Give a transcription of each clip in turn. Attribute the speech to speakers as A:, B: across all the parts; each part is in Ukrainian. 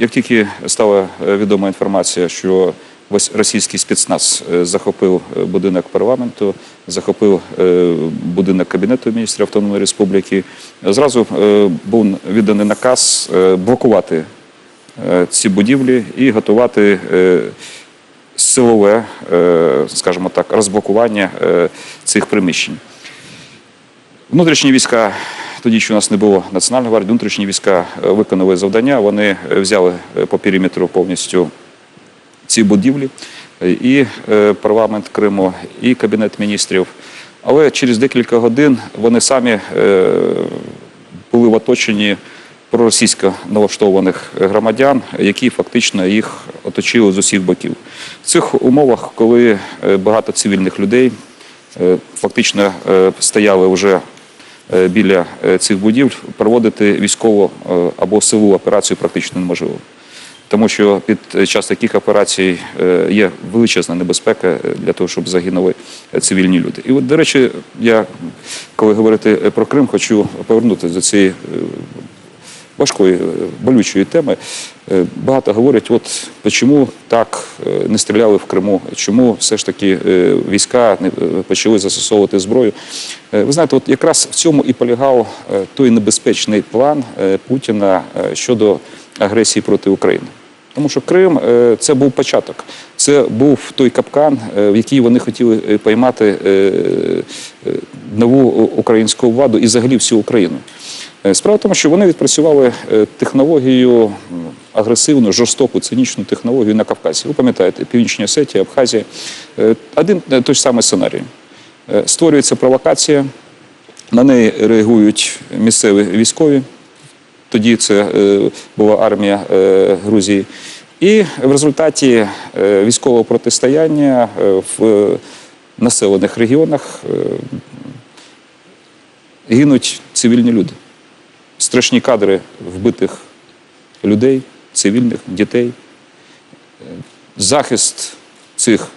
A: Як тільки стала е, відома інформація, що російський спецназ е, захопив е, будинок парламенту, захопив будинок Кабінету міністрів Автономної Республіки, зразу був відданий наказ блокувати ці будівлі і готувати силове, скажімо так, розблокування цих приміщень. Внутрішні війська, тоді ще у нас не було Національної гвардії, внутрішні війська е, виконали завдання. Вони е, взяли е, по периметру повністю ці будівлі, і парламент Криму, і Кабінет міністрів. Але через декілька годин вони самі були в оточенні проросійсько налаштованих громадян, які фактично їх оточили з усіх боків. В цих умовах, коли багато цивільних людей фактично стояли вже біля е, цих будівель, проводити військову е, або силову операцію практично неможливо. Тому що під час таких операцій е, є величезна небезпека е, для того, щоб загинули е, цивільні люди. І от, до речі, я, коли говорити е, про Крим, хочу повернутися до цієї е, важкої, е, болючої теми. Е, Багато говорять, от чому так е, не стріляли в Криму, чому все ж таки війська не- почали застосовувати зброю. Ви знаєте, от якраз в цьому і полягав той небезпечний план Путіна щодо агресії проти України. Тому що Крим це був початок, це був той капкан, в який вони хотіли поймати нову українську владу і взагалі всю Україну. Е, Справа в тому, що вони відпрацювали е, технологію агресивну, жорстоку, цинічну технологію на Кавказі. Ви пам'ятаєте, Північна Осетія, Абхазія. Е, Один той самий сценарій. Створюється провокація, на неї реагують місцеві військові. Тоді це була армія Грузії. І в результаті військового протистояння в населених регіонах гинуть цивільні люди. Страшні кадри вбитих людей, цивільних, дітей. Е, Захист цих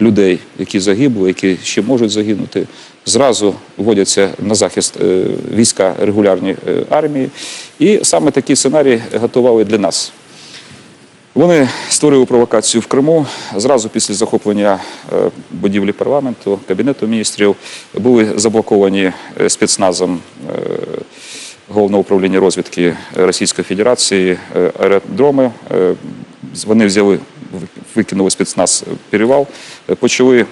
A: людей, які загибли, які ще можуть загинути, зразу вводяться на захист е, війська регулярні е, армії. І саме такий сценарій готували для нас. Вони створили провокацію в Криму. Зразу після захоплення будівлі парламенту, кабінету міністрів були заблоковані спецназом головного управління розвідки Російської Федерації е, аеродроми. Е, Вони взяли, викинули спецназ перевал, е, почали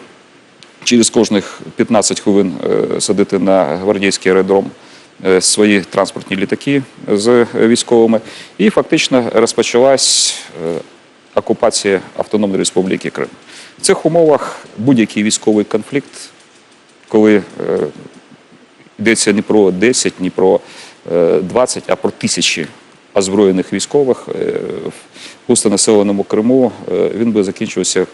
A: через кожних 15 хвилин садити на гвардійський аеродром свої транспортні літаки з військовими. І фактично розпочалась окупація Автономної Республіки Крим. В цих умовах будь-який військовий конфлікт, коли йдеться не про 10, ні про 20, а про тисячі озброєних військових е, в густонаселеному Криму, е, він би закінчився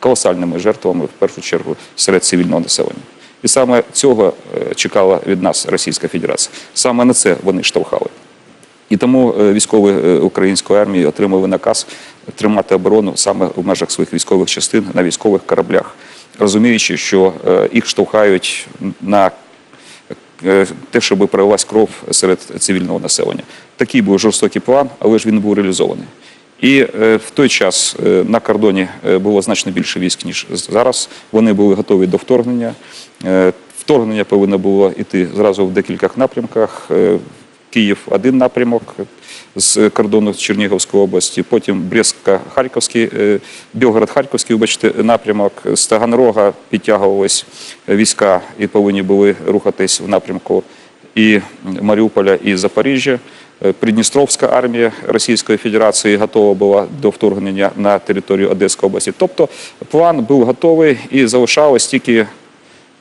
A: колосальними жертвами, в першу чергу, серед цивільного населення. І саме цього е, чекала від нас Російська Федерація. Саме на це вони штовхали. І тому військові української армії отримали наказ тримати оборону саме в межах своїх військових частин на військових кораблях, розуміючи, що їх штовхають на те, щоб пролилась кров серед цивільного населення. Такий був жорстокий план, але ж він був реалізований. І е, в той час е, на кордоні е, було значно більше військ, ніж зараз. Вони були готові до вторгнення. Е, Вторгнення повинно було йти зразу в декількох напрямках. Е, Київ один напрямок з кордону Чернігівської області, потім Брестсько-Харківський, е, Білгород-Харківський, вибачте, напрямок. З Таганрога підтягувались війська і повинні були рухатись в напрямку і Маріуполя, і Запоріжжя. Е, Придністровська армія Російської Федерації готова була до вторгнення на територію Одеської області. Тобто план був готовий і залишалось тільки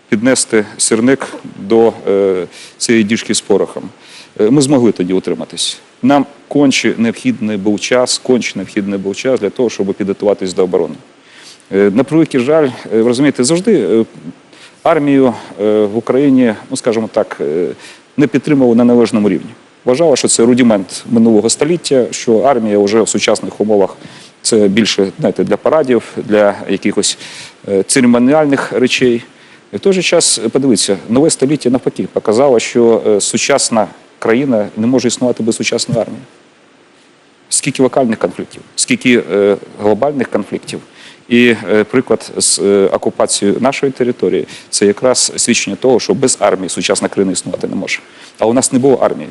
A: піднести сірник до е, цієї діжки з порохом. Е, Ми змогли тоді утриматись. Нам конче необхідний був час, конче необхідний був час для того, щоб підготуватись до оборони. Е, На превеликий жаль, е, ви розумієте, завжди армію в Україні, ну скажімо так, не підтримували на належному рівні. Вважала, що це рудимент минулого століття, що армія вже в сучасних умовах це більше знаєте, для парадів, для якихось церемоніальних речей. І в той же час, подивіться, нове століття навпаки показало, що сучасна країна не може існувати без сучасної армії. скільки локальних конфліктів, скільки е, глобальних конфліктів. І е, приклад з е, окупацією нашої території це якраз свідчення того, що без армії сучасна країна існувати не може. А у нас не було армії.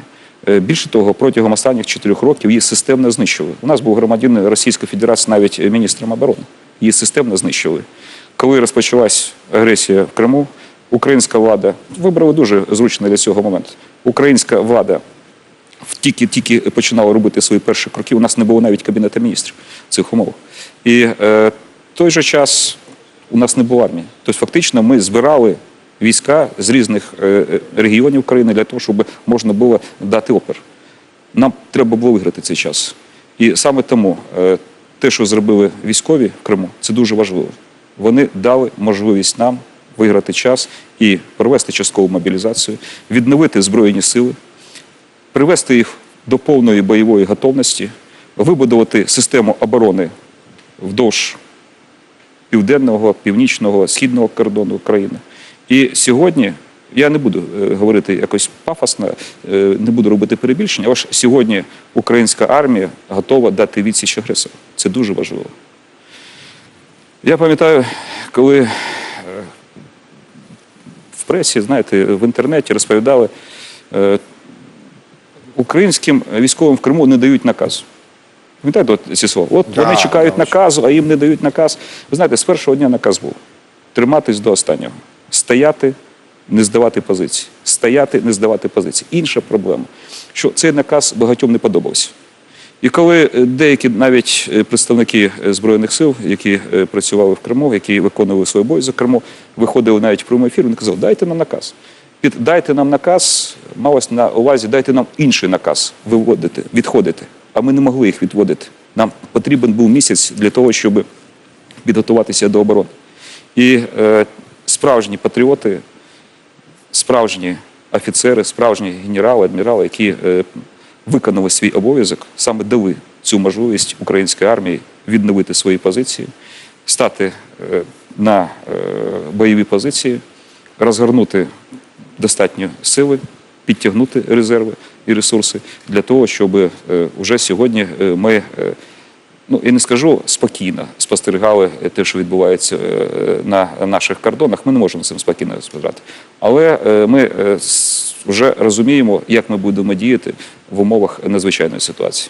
A: Е, Більше того, протягом останніх чотирьох років її системно знищили. У нас був громадянин Російської Федерації навіть міністром оборони. Її системно знищили. Коли розпочалась агресія в Криму, українська влада вибрали дуже зручно для цього момент. Українська влада тільки-тільки починала робити свої перші кроки. У нас не було навіть кабінету міністрів цих умовах. І е, той же час у нас не було армії. Тобто, фактично, ми збирали війська з різних е, е, регіонів країни для того, щоб можна було дати опір. Нам треба було виграти цей час. І саме тому е, те, що зробили військові в Криму, це дуже важливо. Вони дали можливість нам виграти час і провести часткову мобілізацію, відновити збройні сили, привести їх до повної бойової готовності, вибудувати систему оборони вдовж південного, північного, східного кордону України. І сьогодні я не буду е, говорити якось пафосно, е, не буду робити перебільшення, але ж сьогодні українська армія готова дати відсіч агресору. Це дуже важливо. Я пам'ятаю, коли е, пресі, знаєте, в інтернеті розповідали, е, українським військовим в Криму не дають наказу. Пам'ятаєте от ці слова? От
B: Да,
A: вони чекають
B: да,
A: наказу, а їм не дають наказ. Ви знаєте, з першого дня наказ був триматись до останнього, стояти, не здавати позиції, стояти, не здавати позиції. Інша проблема, що цей наказ багатьом не подобався. І коли е, деякі навіть е, представники е, збройних сил, які працювали в Криму, які виконували свій в Криму, виходили навіть в прямий ефір, вони казали, дайте нам наказ. Під дайте нам наказ, малось на увазі, дайте нам інший наказ виводити, відходити. А ми не могли їх відводити. Нам потрібен був місяць для того, щоб підготуватися до оборони. І е, справжні патріоти, справжні офіцери, справжні генерали, адмірали, які е, виконали свій обов'язок, саме дали цю можливість української армії відновити свої позиції, стати е, на е, бойові позиції, розгорнути достатньо сили, підтягнути резерви і ресурси для того, щоб е, уже сьогодні ми. Ну, я не скажу спокійно спостерігали те, що відбувається е, на наших кордонах. Ми не можемо цим спокійно спостерігати. Але е, ми е, вже розуміємо, як ми будемо діяти в умовах надзвичайної ситуації.